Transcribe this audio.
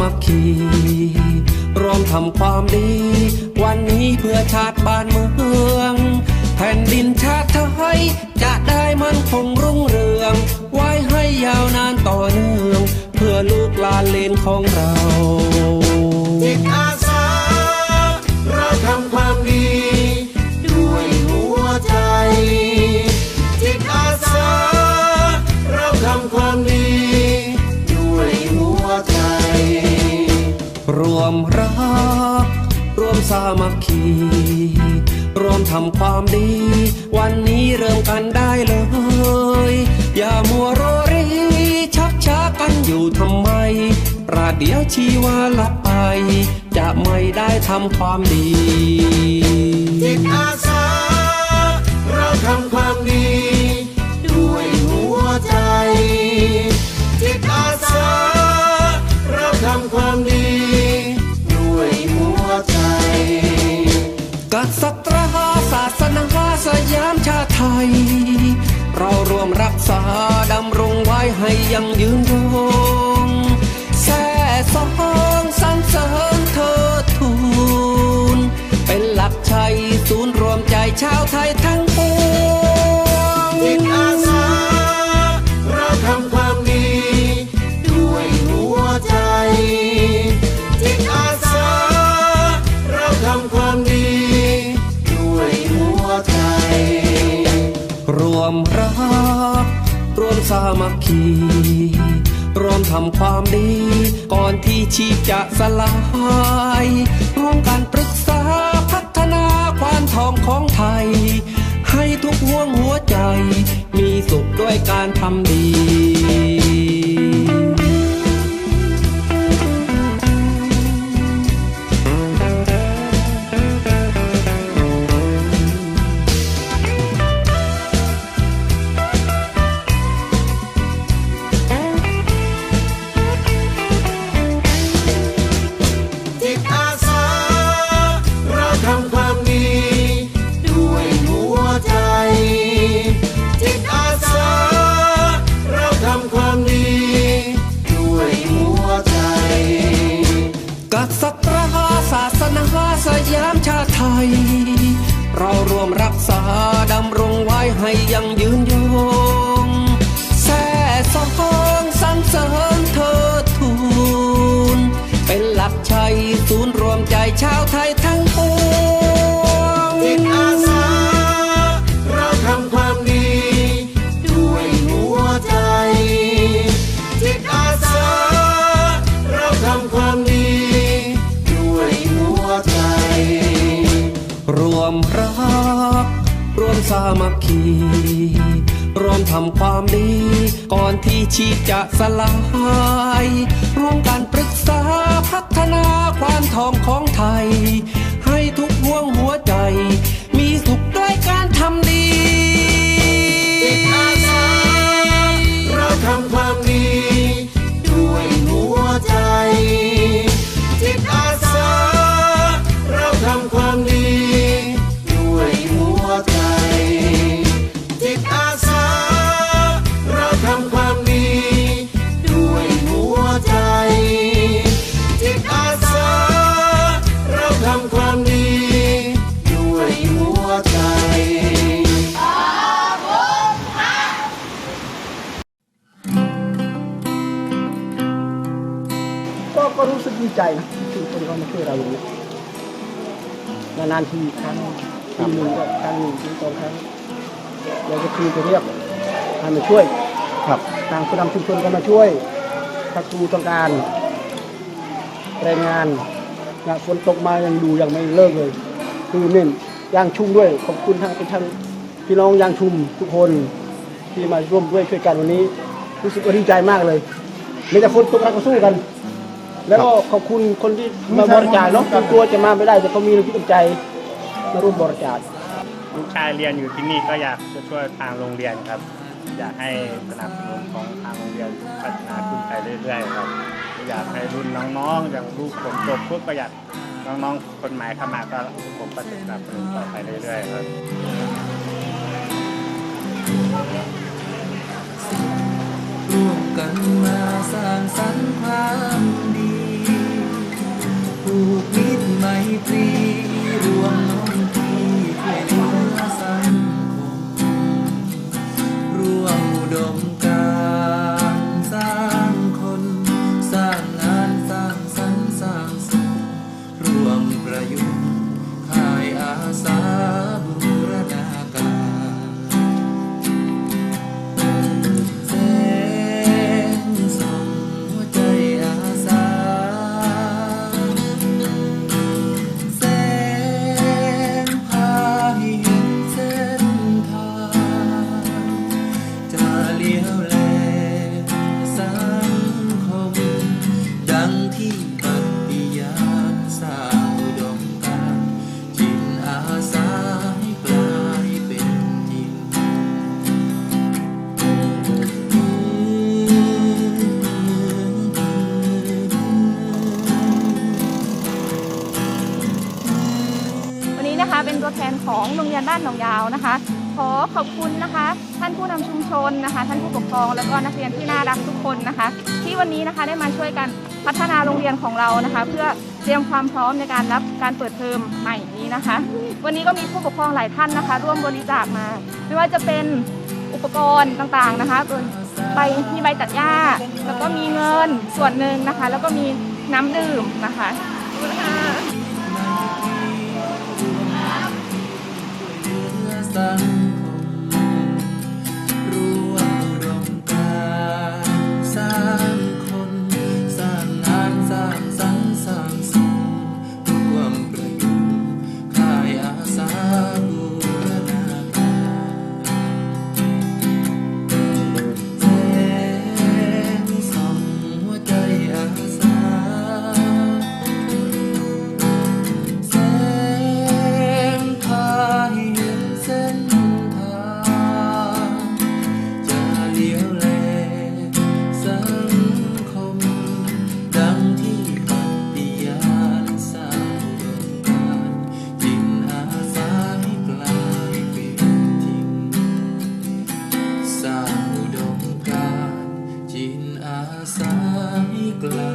มัคคีรวมทำความดี วันนี้เพื่อชาติบ้านเมือง แผ่นดินชาติไทย จะได้มั่นคงรุ่งเรือง ไว้ให้ยาวนานต่อเนื่อง เพื่อลูกหลานเลนของเรา ร่วมทำความดี วันนี้เริ่มกันได้เลย อย่ามัวรอรีชักช้ากันอยู่ทำไม ประเดี๋ยวชีวาลับไป จะไม่ได้ทำความดี จิตอาสา ไทย เรารวมรักษาดำรงไว้ให้ยังยืนยงแส่สองสรรเสริญเทิดทูนเป็นหลักชัยศูนย์รวมใจชาวไทยทั้ง กรวมสามัคคีร่วมทำความดี ก่อนที่ชีพจะสลายร่วมกันปรึกษาพัฒนาความทองของไทย ให้ทุกห่วงหัวใจ มีสุขด้วยการทำดี ความ สามัคคีร่วมทำความดี ก่อนที่ชีพจะสลาย ใจนะที่คนเขามาช่วยเราอย่างนี้นานๆทีครั้งปีหนึ่งก็ครั้งหนึ่งถึงสองครั้งเราจะคืนจะเรียกให้มาช่วยครับทางผู้นำชุมชนก็มาช่วยถ้าครูต้องการแรงงานนะฝนตกมายังดูยังไม่เลิกเลย คือเน้นยางชุ่มด้วยขอบคุณทางท่านพี่น้องยางชุมทุกคนที่มาร่วมด้วยช่วยกันวันนี้รู้สึกว่าดีใจมากเลยไม่แต่ฝนตกเราก็สู้กัน แล้วก็ขอบคุณคนที่มาบริจาคเนาะกลัวจะมาไม่ได้แต่เขามีน้ำจิตน้ำใจมาร่วมบริจาคลูกชายเรียนอยู่ที่นี่ก็อยากจะช่วยทางโรงเรียนครับ อยากให้สนับสนุนของทางโรงเรียนพัฒนาขึ้นไปเรื่อยๆครับ อยากให้รุ่นน้องๆอย่างลูกผมจบปุ๊บก็อยากน้องๆคนใหม่เข้ามาก็ผมก็จะสนับสนุนต่อไปเรื่อยๆครับร่วมกันมาสร้างสรรค์ความดีผูก มิตรไมตรีรวม โรงเรียนบ้านหนองยาวนะคะ ขอขอบคุณนะคะ ท่านผู้นำชุมชนนะคะ ท่านผู้ปกครองแล้วก็นักเรียนที่น่ารักทุกคนนะคะ ที่วันนี้นะคะได้มาช่วยกันพัฒนาโรงเรียนของเรานะคะ เพื่อเตรียมความพร้อมในการรับการเปิดเทอมใหม่นี้นะคะ วันนี้ก็มีผู้ปกครองหลายท่านนะคะ ร่วมบริจาคมา ไม่ว่าจะเป็นอุปกรณ์ต่างๆนะคะส่วนใบมีใบตัดหญ้า แล้วก็มีเงินส่วนหนึ่งนะคะ แล้วก็มีน้ำดื่มนะคะขอบคุณค่ะ hasta อาสาให้กลา